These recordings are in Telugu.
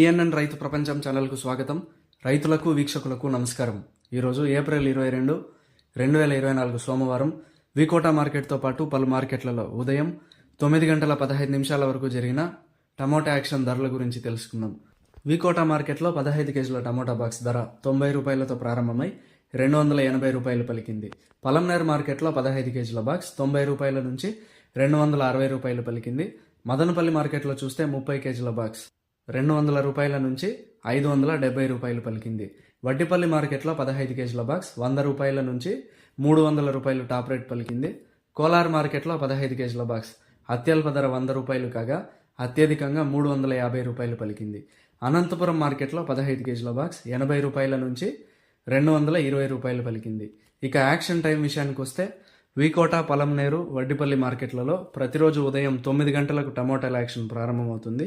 పిఎన్ఎన్ రైతు ప్రపంచం ఛానల్కు స్వాగతం. రైతులకు వీక్షకులకు నమస్కారం. ఈరోజు ఏప్రిల్ ఇరవై రెండు రెండు వేల ఇరవై నాలుగు సోమవారం వికోటా మార్కెట్తో పాటు పలు మార్కెట్లలో ఉదయం తొమ్మిది గంటల పదహైదు నిమిషాల వరకు జరిగిన టమోటా యాక్షన్ ధరల గురించి తెలుసుకుందాం. వికోటా మార్కెట్లో పదహైదు కేజీల టమోటా బాక్స్ ధర తొంభై రూపాయలతో ప్రారంభమై రెండు వందల ఎనభై రూపాయలు పలికింది. పలంనేర్ మార్కెట్లో పదహైదు కేజీల బాక్స్ తొంభై రూపాయల నుంచి రెండు వందల అరవై రూపాయలు పలికింది. మదనపల్లి మార్కెట్లో చూస్తే ముప్పై కేజీల బాక్స్ రెండు వందల రూపాయల నుంచి ఐదు వందల డెబ్బై రూపాయలు పలికింది. వడ్డిపల్లి మార్కెట్లో పదహైదు కేజీల బాక్స్ వంద రూపాయల నుంచి మూడు వందల రూపాయలు టాప్ రేట్ పలికింది. కోలార్ మార్కెట్లో పదహైదు కేజీల బాక్స్ అత్యల్ప ధర వంద రూపాయలు కాగా అత్యధికంగా మూడు వందల యాభై రూపాయలు పలికింది. అనంతపురం మార్కెట్లో పదహైదు కేజీల బాక్స్ ఎనభై రూపాయల నుంచి రెండు వందల ఇరవై రూపాయలు పలికింది. ఇక యాక్షన్ టైం విషయానికి వస్తే వీకోట పలంనేరు వడ్డిపల్లి మార్కెట్లలో ప్రతిరోజు ఉదయం తొమ్మిది గంటలకు టమోటాల యాక్షన్ ప్రారంభమవుతుంది.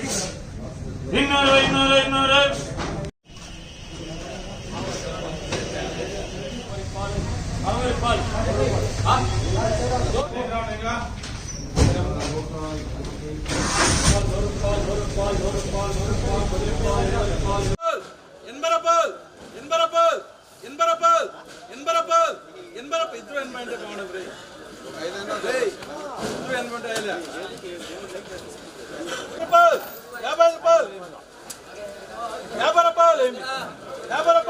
சரிங்களா என்பரப்பல் என்பரப்பல் என்பரப்பல் என்பரப்பல் என்பரப்ப ಇದ್ರು ಏನ್ ಮಾಡ್ತಾರೆ ನೋಡಬ್ರಿ ಇದ್ರು ಏನ್ ಮಾಡ್ತಾರೆ ಇಲ್ಲ ಯಾಬರಪ್ಪಲ್ ಯಾಬರಪ್ಪಲ್ ಯಾಬರಪ್ಪಲ್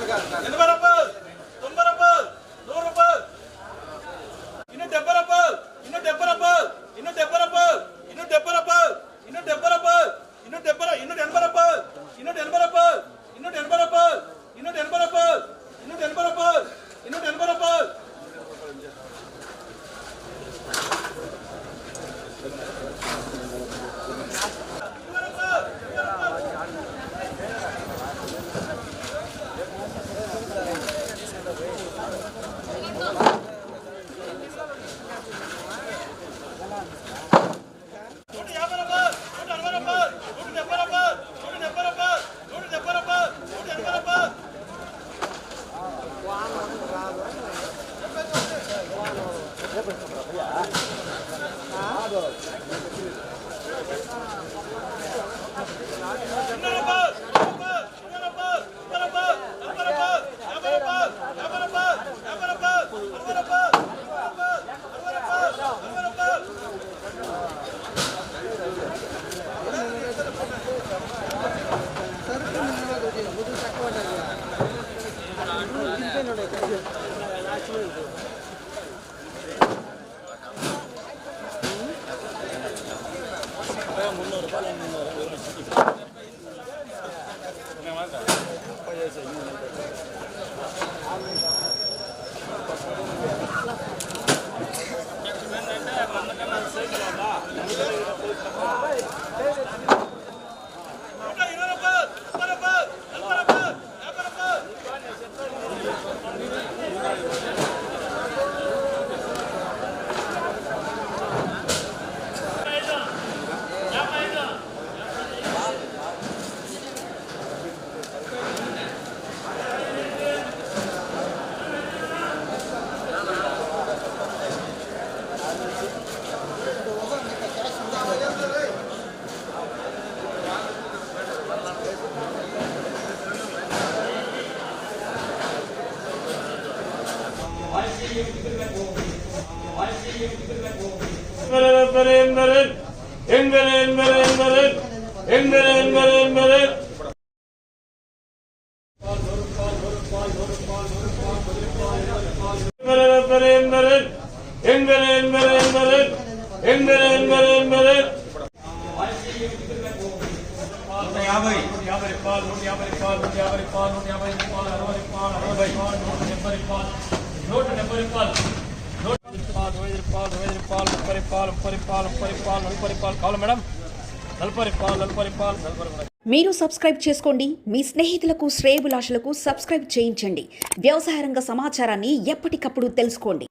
Obrigado, cara. 了 முந்நூறுபா இல்லை முந்நூறு என்பது என்பது என்பது என்பது என்பது என்பது యాభై పాలు యాభై పాలు యాభై పాలు యాభై పాలు అరవై పాలు అరవై పాలు ఎనభై పాలు నూట డెబ్బై రూపాయలు నూట రూపాయలు ఇరవై రూపాయలు ఇరవై రూపాయలు ముప్పై రూపాయలు ముప్పై రూపాయలు ముప్పై రూపాయలు నలభై రూపాయలు కావాలి మేడం. నలభై రూపాయలు నలభై రూపాయలు నలభై రూపాయలు మీరు సబ్స్క్రైబ్ చేసుకోండి. మీ స్నేహితులకు శ్రేయభిలాషులకు సబ్స్క్రైబ్ చేయించండి. వ్యవసాయ రంగ సమాచారాన్ని ఎప్పటికప్పుడు తెలుసుకోండి.